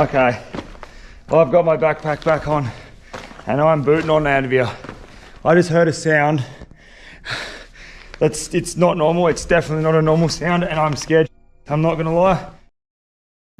Okay, well, I've got my backpack back on and I'm booting on out of here. I just heard a sound. That's it's not normal. It's definitely not a normal sound, and I'm scared. I'm not gonna lie.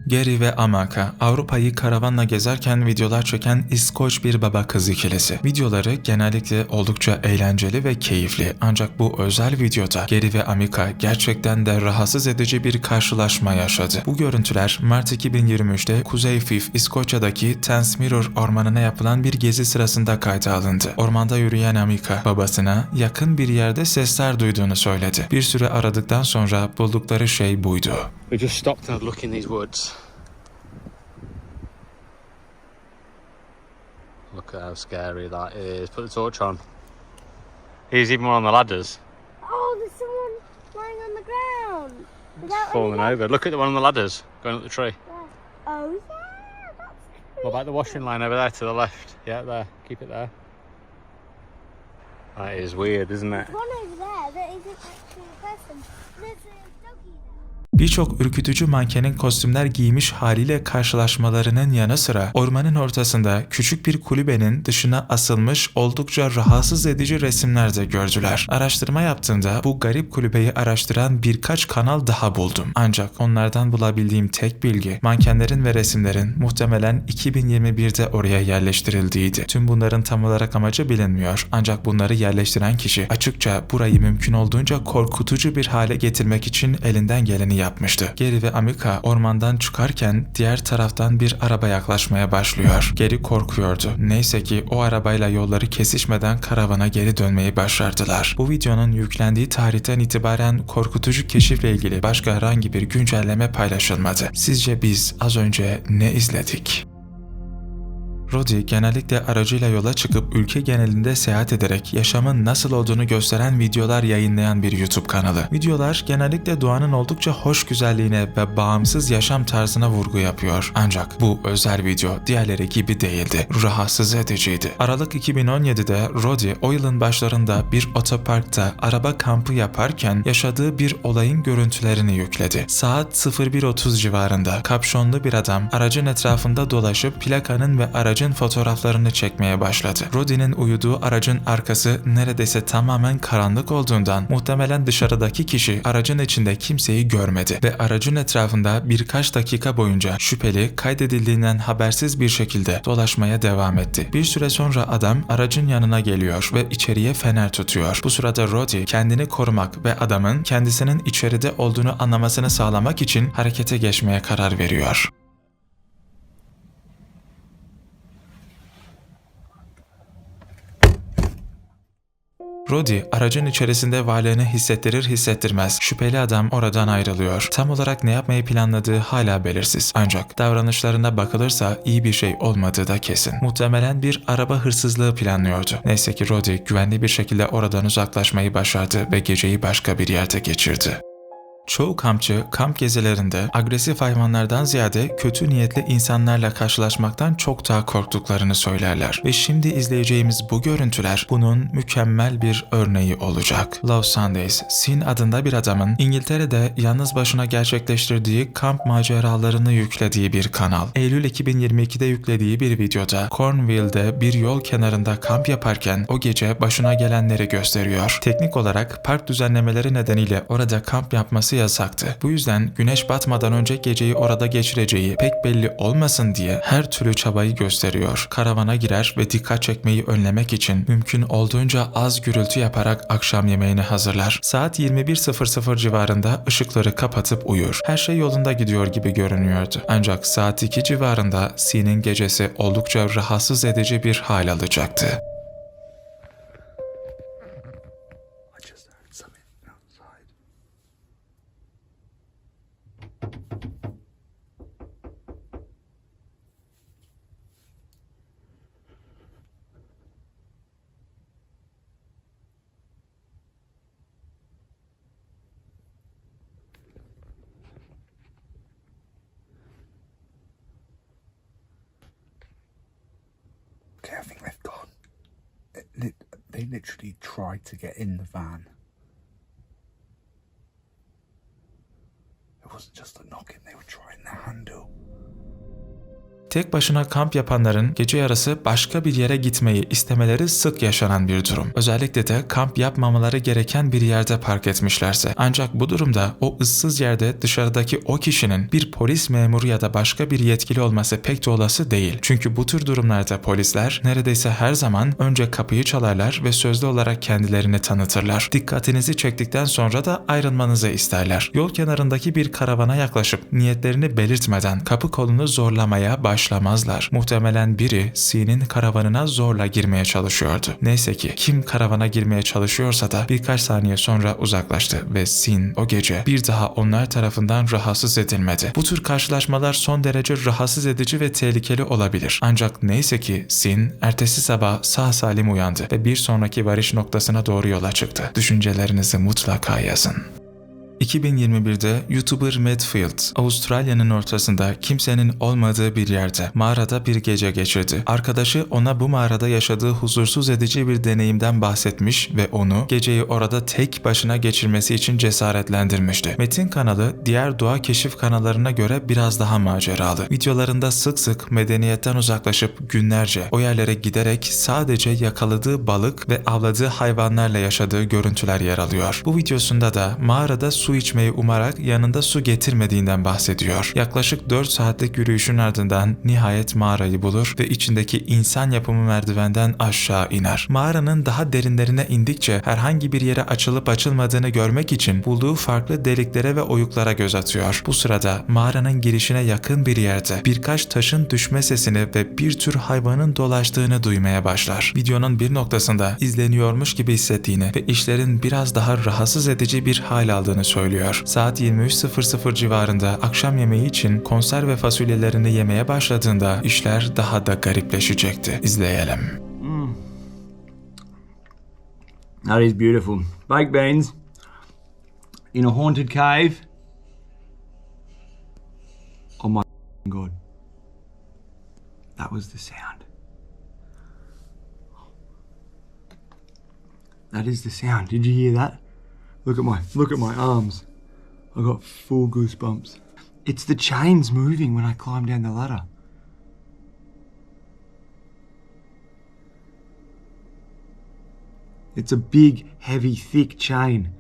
Gary ve Amaka Avrupa'yı karavanla gezerken videolar çeken İskoç bir baba kız ikilisi. Videoları genellikle oldukça eğlenceli ve keyifli ancak bu özel videoda Gary ve Amika gerçekten de rahatsız edici bir karşılaşma yaşadı. Bu görüntüler Mart 2023'te Kuzey Fife, İskoçya'daki Tansmirror ormanına yapılan bir gezi sırasında kayda alındı. Ormanda yürüyen Amika babasına yakın bir yerde sesler duyduğunu söyledi. Bir süre aradıktan sonra buldukları şey buydu. We just stopped to look in these woods. Look at how scary that is. Put the torch on. He's even one on the ladders, Oh, there's someone lying on the ground. Without falling over. Look at the one on the ladders, going up the tree. Oh, yeah, that's What about the washing line over there to the left? Yeah, there. Keep it there. That is weird, isn't it? There's one over there that isn't actually a person. Birçok ürkütücü mankenin kostümler giymiş haliyle karşılaşmalarının yanı sıra ormanın ortasında küçük bir kulübenin dışına asılmış oldukça rahatsız edici resimler de gördüler. Araştırma yaptığımda bu garip kulübeyi araştıran birkaç kanal daha buldum. Ancak onlardan bulabildiğim tek bilgi mankenlerin ve resimlerin muhtemelen 2021'de oraya yerleştirildiğiydi. Tüm bunların tam olarak amacı bilinmiyor. Ancak bunları yerleştiren kişi açıkça burayı mümkün olduğunca korkutucu bir hale getirmek için elinden geleni yapmıştı. Geri ve Amika ormandan çıkarken diğer taraftan bir araba yaklaşmaya başlıyor. Geri korkuyordu. Neyse ki o arabayla yolları kesişmeden karavana geri dönmeyi başardılar. Bu videonun yüklendiği tarihten itibaren korkutucu keşifle ilgili başka herhangi bir güncelleme paylaşılmadı. Sizce biz az önce ne izledik? Rodi genellikle aracıyla yola çıkıp ülke genelinde seyahat ederek yaşamın nasıl olduğunu gösteren videolar yayınlayan bir YouTube kanalı. Videolar genellikle doğanın oldukça hoş güzelliğine ve bağımsız yaşam tarzına vurgu yapıyor. Ancak bu özel video diğerleri gibi değildi. Rahatsız ediciydi. Aralık 2017'de Rodi o yılın başlarında bir otoparkta araba kampı yaparken yaşadığı bir olayın görüntülerini yükledi. Saat 01.30 civarında kapşonlu bir adam aracın etrafında dolaşıp plakanın ve aracın fotoğraflarını çekmeye başladı. Rodi'nin uyuduğu aracın arkası neredeyse tamamen karanlık olduğundan muhtemelen dışarıdaki kişi aracın içinde kimseyi görmedi ve aracın etrafında birkaç dakika boyunca şüpheli kaydedildiğinden habersiz bir şekilde dolaşmaya devam etti. Bir süre sonra adam aracın yanına geliyor ve içeriye fener tutuyor. Bu sırada Rodi kendini korumak ve adamın kendisinin içeride olduğunu anlamasını sağlamak için harekete geçmeye karar veriyor. Rodi aracın içerisinde varlığını hissettirir hissettirmez şüpheli adam oradan ayrılıyor. Tam olarak ne yapmayı planladığı hala belirsiz. Ancak davranışlarına bakılırsa iyi bir şey olmadığı da kesin. Muhtemelen bir araba hırsızlığı planlıyordu. Neyse ki Rodi güvenli bir şekilde oradan uzaklaşmayı başardı ve geceyi başka bir yerde geçirdi. Çoğu kampçı kamp gezilerinde agresif hayvanlardan ziyade kötü niyetli insanlarla karşılaşmaktan çok daha korktuklarını söylerler. Ve şimdi izleyeceğimiz bu görüntüler bunun mükemmel bir örneği olacak. Love Sundays, Sin adında bir adamın İngiltere'de yalnız başına gerçekleştirdiği kamp maceralarını yüklediği bir kanal. Eylül 2022'de yüklediği bir videoda Cornwall'de bir yol kenarında kamp yaparken o gece başına gelenleri gösteriyor. Teknik olarak park düzenlemeleri nedeniyle orada kamp yapması yasaktı. Bu yüzden güneş batmadan önce geceyi orada geçireceği pek belli olmasın diye her türlü çabayı gösteriyor. Karavana girer ve dikkat çekmeyi önlemek için mümkün olduğunca az gürültü yaparak akşam yemeğini hazırlar. Saat 21.00 civarında ışıkları kapatıp uyur. Her şey yolunda gidiyor gibi görünüyordu. Ancak saat 2 civarında Sin'in gecesi oldukça rahatsız edici bir hal alacaktı. Literally tried to get in the van. It wasn't just a knocking, they were trying their handle. Tek başına kamp yapanların gece yarısı başka bir yere gitmeyi istemeleri sık yaşanan bir durum. Özellikle de kamp yapmamaları gereken bir yerde park etmişlerse. Ancak bu durumda o ıssız yerde dışarıdaki o kişinin bir polis memuru ya da başka bir yetkili olması pek de olası değil. Çünkü bu tür durumlarda polisler neredeyse her zaman önce kapıyı çalarlar ve sözlü olarak kendilerini tanıtırlar. Dikkatinizi çektikten sonra da ayrılmanızı isterler. Yol kenarındaki bir karavana yaklaşıp niyetlerini belirtmeden kapı kolunu zorlamaya başlamazlar. Muhtemelen biri Sin'in karavanına zorla girmeye çalışıyordu. Neyse ki kim karavana girmeye çalışıyorsa da birkaç saniye sonra uzaklaştı ve Sin o gece bir daha onlar tarafından rahatsız edilmedi. Bu tür karşılaşmalar son derece rahatsız edici ve tehlikeli olabilir. Ancak neyse ki Sin ertesi sabah sağ salim uyandı ve bir sonraki varış noktasına doğru yola çıktı. Düşüncelerinizi mutlaka yazın. 2021'de YouTuber Matt Field, Avustralya'nın ortasında kimsenin olmadığı bir yerde mağarada bir gece geçirdi. Arkadaşı ona bu mağarada yaşadığı huzursuz edici bir deneyimden bahsetmiş ve onu geceyi orada tek başına geçirmesi için cesaretlendirmişti. Matt'in kanalı diğer doğa keşif kanallarına göre biraz daha maceralı. Videolarında sık sık medeniyetten uzaklaşıp günlerce o yerlere giderek sadece yakaladığı balık ve avladığı hayvanlarla yaşadığı görüntüler yer alıyor. Bu videosunda da mağarada su içmeyi umarak yanında su getirmediğinden bahsediyor. Yaklaşık 4 saatlik yürüyüşün ardından nihayet mağarayı bulur ve içindeki insan yapımı merdivenden aşağı iner. Mağaranın daha derinlerine indikçe herhangi bir yere açılıp açılmadığını görmek için bulduğu farklı deliklere ve oyuklara göz atıyor. Bu sırada mağaranın girişine yakın bir yerde birkaç taşın düşme sesini ve bir tür hayvanın dolaştığını duymaya başlar. Videonun bir noktasında izleniyormuş gibi hissettiğini ve işlerin biraz daha rahatsız edici bir hal aldığını söylüyor. Saat 23.00 civarında akşam yemeği için konserve fasulyelerini yemeye başladığında işler daha da garipleşecekti. İzleyelim. That is beautiful. Baked beans in a haunted cave. Oh my god. That was the sound. That is the sound. Did you hear that? Look at my look at my arms. I got full goosebumps. It's the chains moving when I climb down the ladder. It's a big, heavy, thick chain.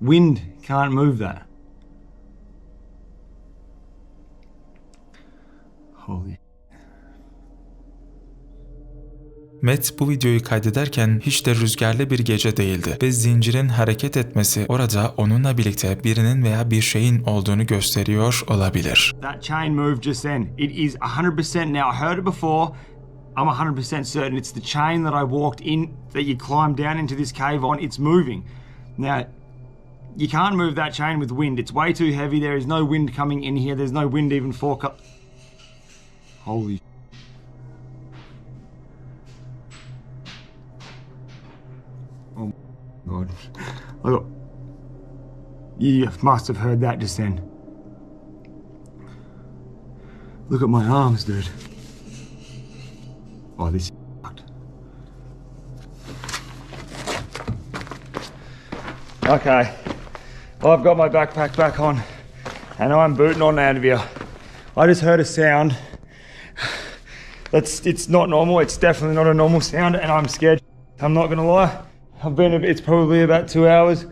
Wind can't move that. Holy Matt bu videoyu kaydederken hiç de rüzgarlı bir gece değildi ve zincirin hareket etmesi orada onunla birlikte birinin veya bir şeyin olduğunu gösteriyor olabilir. That chain moved just then. It is 100% now. I heard it before. I'm 100% certain it's the chain that I walked in, that you climbed down into this cave on. It's moving. Now, you can't move that chain with wind. It's way too heavy. There is no wind coming in here. There's no wind even forecast. Holy. God. Got. Oh, you must have heard that just then. Look at my arms, dude. Oh, this. Okay. Well, I've got my backpack back on and I'm booting on out of here. I just heard a sound. That's it's not normal. It's definitely not a normal sound and I'm scared. I'm not gonna lie. I've been it's probably about two hours,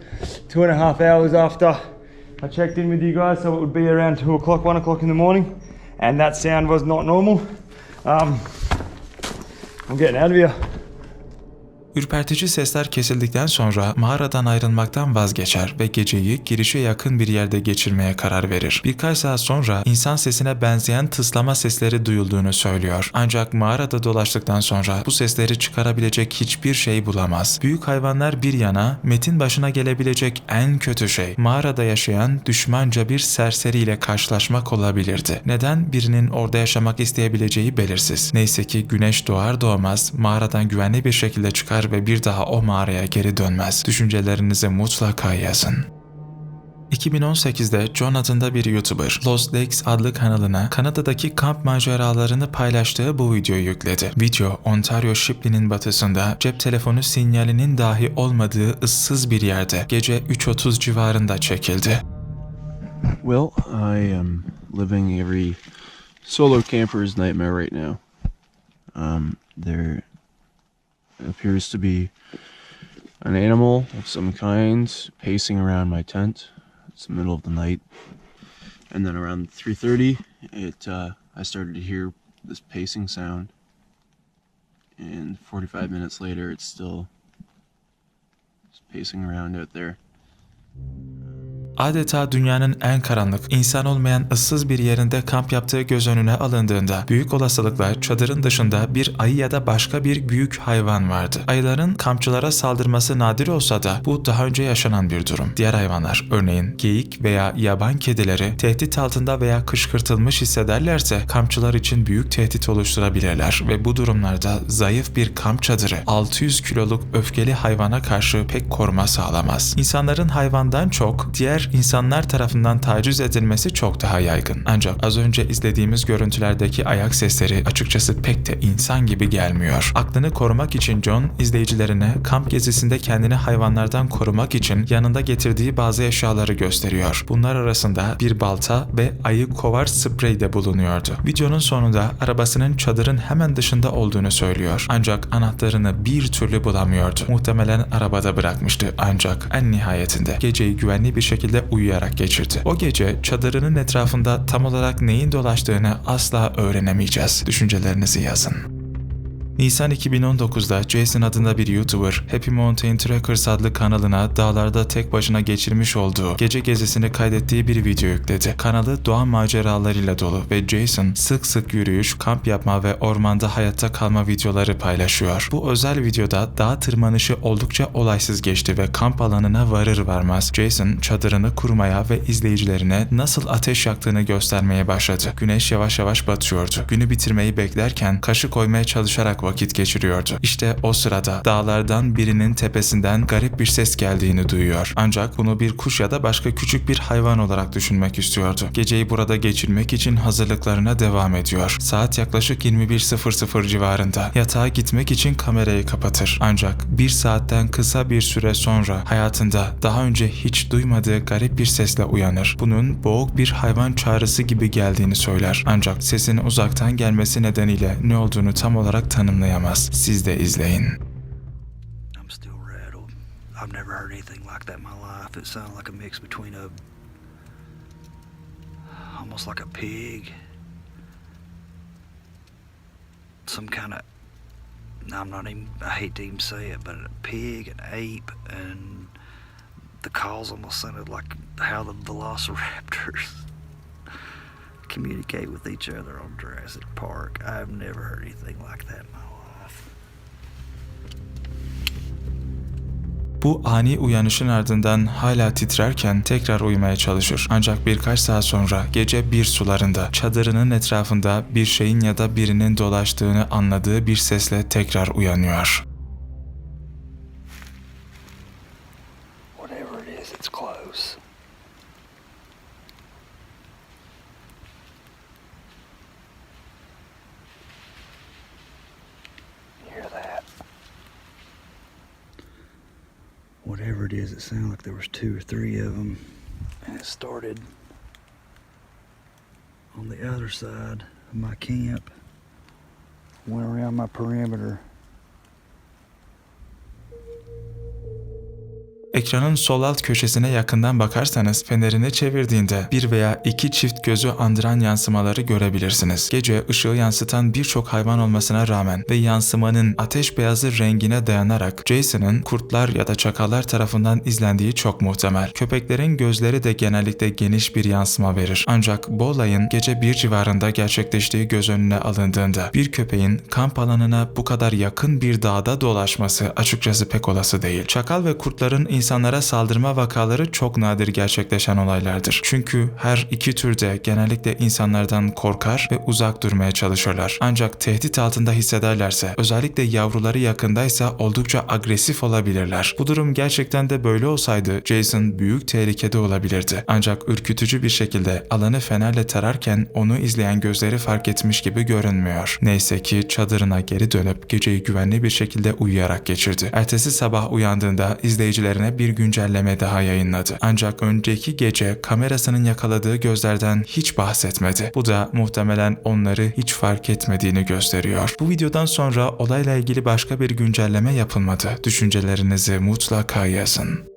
two and a half hours after I checked in with you guys, so it would be around two o'clock, one o'clock in the morning, and that sound was not normal. Um, I'm getting out of here. Ürpertici sesler kesildikten sonra mağaradan ayrılmaktan vazgeçer ve geceyi girişe yakın bir yerde geçirmeye karar verir. Birkaç saat sonra insan sesine benzeyen tıslama sesleri duyulduğunu söylüyor. Ancak mağarada dolaştıktan sonra bu sesleri çıkarabilecek hiçbir şey bulamaz. Büyük hayvanlar bir yana Metin başına gelebilecek en kötü şey mağarada yaşayan düşmanca bir serseriyle karşılaşmak olabilirdi. Neden birinin orada yaşamak isteyebileceği belirsiz. Neyse ki güneş doğar doğmaz mağaradan güvenli bir şekilde çıkar ve bir daha o mağaraya geri dönmez. Düşüncelerinizi mutlaka yazın. 2018'de John adında bir YouTuber Lost Lakes adlı kanalına Kanada'daki kamp maceralarını paylaştığı bu videoyu yükledi. Video Ontario Shipley'nin batısında cep telefonu sinyalinin dahi olmadığı ıssız bir yerde gece 3.30 civarında çekildi. Well, I am living every solo camper's nightmare right now. Um, there appears to be an animal of some kind pacing around my tent. It's the middle of the night, and then around 3:30, it uh, I started to hear this pacing sound, and 45 minutes later, it's still pacing around out there. Adeta dünyanın en karanlık, insan olmayan ıssız bir yerinde kamp yaptığı göz önüne alındığında büyük olasılıkla çadırın dışında bir ayı ya da başka bir büyük hayvan vardı. Ayıların kampçılara saldırması nadir olsa da bu daha önce yaşanan bir durum. Diğer hayvanlar örneğin geyik veya yaban kedileri tehdit altında veya kışkırtılmış hissederlerse kampçılar için büyük tehdit oluşturabilirler ve bu durumlarda zayıf bir kamp çadırı 600 kiloluk öfkeli hayvana karşı pek koruma sağlamaz. İnsanların hayvandan çok diğer insanlar tarafından taciz edilmesi çok daha yaygın. Ancak az önce izlediğimiz görüntülerdeki ayak sesleri açıkçası pek de insan gibi gelmiyor. Aklını korumak için John izleyicilerine kamp gezisinde kendini hayvanlardan korumak için yanında getirdiği bazı eşyaları gösteriyor. Bunlar arasında bir balta ve ayı kovar sprey de bulunuyordu. Videonun sonunda arabasının çadırın hemen dışında olduğunu söylüyor. Ancak anahtarını bir türlü bulamıyordu. Muhtemelen arabada bırakmıştı ancak en nihayetinde geceyi güvenli bir şekilde uyuyarak geçirdi. O gece çadırının etrafında tam olarak neyin dolaştığını asla öğrenemeyeceğiz. Düşüncelerinizi yazın. Nisan 2019'da Jason adında bir YouTuber Happy Mountain Trekkers adlı kanalına dağlarda tek başına geçirmiş olduğu gece gezisini kaydettiği bir video yükledi. Kanalı doğa maceralarıyla dolu ve Jason sık sık yürüyüş, kamp yapma ve ormanda hayatta kalma videoları paylaşıyor. Bu özel videoda dağ tırmanışı oldukça olaysız geçti ve kamp alanına varır varmaz Jason çadırını kurmaya ve izleyicilerine nasıl ateş yaktığını göstermeye başladı. Güneş yavaş yavaş batıyordu. Günü bitirmeyi beklerken kaşı koymaya çalışarak vakit geçiriyordu. İşte o sırada dağlardan birinin tepesinden garip bir ses geldiğini duyuyor. Ancak bunu bir kuş ya da başka küçük bir hayvan olarak düşünmek istiyordu. Geceyi burada geçirmek için hazırlıklarına devam ediyor. Saat yaklaşık 21.00 civarında. Yatağa gitmek için kamerayı kapatır. Ancak bir saatten kısa bir süre sonra hayatında daha önce hiç duymadığı garip bir sesle uyanır. Bunun boğuk bir hayvan çağrısı gibi geldiğini söyler. Ancak sesin uzaktan gelmesi nedeniyle ne olduğunu tam olarak tanımlayamaz. Siz de izleyin. I'm still rattled. I've never heard anything like that in my life. It sounded like a mix between a almost like a pig, some kind of. I'm not even. I hate to even say it, but a pig, an ape, and the calls almost sounded like how the velociraptors communicate with each other on Jurassic Park. I've never heard anything like that in my life. Bu ani uyanışın ardından hala titrerken tekrar uyumaya çalışır. Ancak birkaç saat sonra gece bir sularında çadırının etrafında bir şeyin ya da birinin dolaştığını anladığı bir sesle tekrar uyanıyor. Is, it sounded like there was two or three of them, and it started on the other side of my camp. Went around my perimeter. Ekranın sol alt köşesine yakından bakarsanız fenerini çevirdiğinde bir veya iki çift gözü andıran yansımaları görebilirsiniz. Gece ışığı yansıtan birçok hayvan olmasına rağmen ve yansımanın ateş beyazı rengine dayanarak Jason'ın kurtlar ya da çakallar tarafından izlendiği çok muhtemel. Köpeklerin gözleri de genellikle geniş bir yansıma verir. Ancak bu olayın gece bir civarında gerçekleştiği göz önüne alındığında bir köpeğin kamp alanına bu kadar yakın bir dağda dolaşması açıkçası pek olası değil. Çakal ve kurtların insanlara saldırma vakaları çok nadir gerçekleşen olaylardır. Çünkü her iki türde genellikle insanlardan korkar ve uzak durmaya çalışırlar. Ancak tehdit altında hissederlerse, özellikle yavruları yakındaysa oldukça agresif olabilirler. Bu durum gerçekten de böyle olsaydı Jason büyük tehlikede olabilirdi. Ancak ürkütücü bir şekilde alanı fenerle tararken onu izleyen gözleri fark etmiş gibi görünmüyor. Neyse ki çadırına geri dönüp geceyi güvenli bir şekilde uyuyarak geçirdi. Ertesi sabah uyandığında izleyicilerine bir güncelleme daha yayınladı. Ancak önceki gece kamerasının yakaladığı gözlerden hiç bahsetmedi. Bu da muhtemelen onları hiç fark etmediğini gösteriyor. Bu videodan sonra olayla ilgili başka bir güncelleme yapılmadı. Düşüncelerinizi mutlaka yazın.